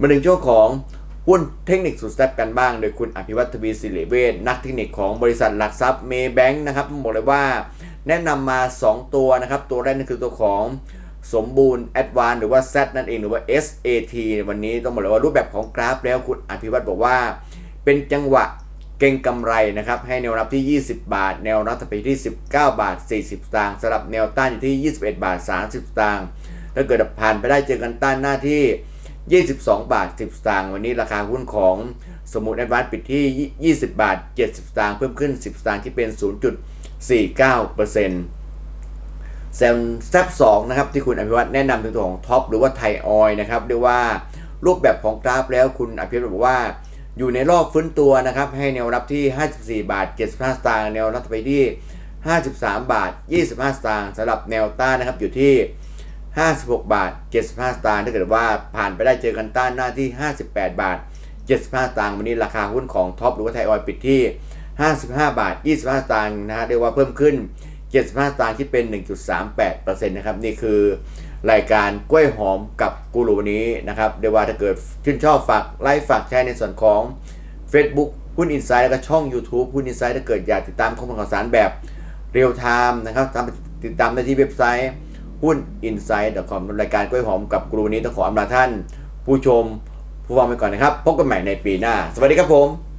มาถึงช่วงของหุ้นเทคนิคสุดแซ่บกันบ้าง โดยคุณอภิวัตทวีศิริเวชนักเทคนิคของบริษัทหลักทรัพย์เมย์แบงค์นะครับบอกเลยว่าแนะนำมา 2 ตัวนะครับ ตัวแรกนั่นคือตัวของสมบูรณ์แอดวานหรือว่า Z นั่นเองหรือว่า SAT วันนี้ต้องบอกเลยว่ารูปแบบของกราฟแล้วคุณอภิวัตบอกว่า เป็นจังหวะเก่งกำไรนะครับ ให้แนวรับที่ 20 บาท แนวรับถัดไปที่ 19 บาท 40สตางค์สำหรับแนวต้านอยู่ที่ 21 บาท 30สตางค์ถ้าเกิดผ่านไปได้เจอกันต้านหน้าที่ 22 บาท 10 สตางค์วันนี้ราคาหุ้นของสมุดแอดวานซ์ปิดที่ 20 บาท 70 สตางค์เพิ่มขึ้น 10 สตางค์ที่เป็น 0.49%แซมแซบสองนะครับที่คุณอภิวัตแนะนำถึงตัวของท็อปหรือว่าไทยออยนะครับเรียกว่ารูปแบบของกราฟแล้วคุณอภิวัตบอกว่า อยู่ในรอบฟื้นตัวนะครับ ให้แนวรับที่ 54 บาท 75 สตางค์แนวรับไปที่ 53 บาท 25 สตางค์สำหรับแนวต้านนะครับอยู่ที่ 56 บาท 75 สตางค์ถ้าเกิดว่าผ่านไปได้เจอกันต้านหน้าที่ 58 บาท 75 สตางค์วันนี้ราคาหุ้นของท็อปหรือว่าไทยออยปิดที่ 55 บาท 25 สตางค์นะฮะเรียกว่าเพิ่มขึ้น 75 สตางค์ที่เป็น 1.38%นะครับนี่คือรายการกล้วยหอมกับกูรูวันนี้นะครับเรียกว่าถ้าเกิดชื่นชอบฝากไลค์ฝากแชร์ในส่วนของ Facebook หุ้นอินไซด์แล้วก็ช่อง YouTube หุ้นอินไซด์ถ้าเกิดอยากติดตามข้อมูลข่าวสารแบบเรียลไทม์นะครับติดตามได้ที่เว็บไซต์ หุ้น insight.com รายการกล้วยหอมกับกรูวันนี้ต้องขออำลาท่าน ผู้ชมผู้ฟังไปก่อนนะครับ พบกันใหม่ในปีหน้า สวัสดีครับผม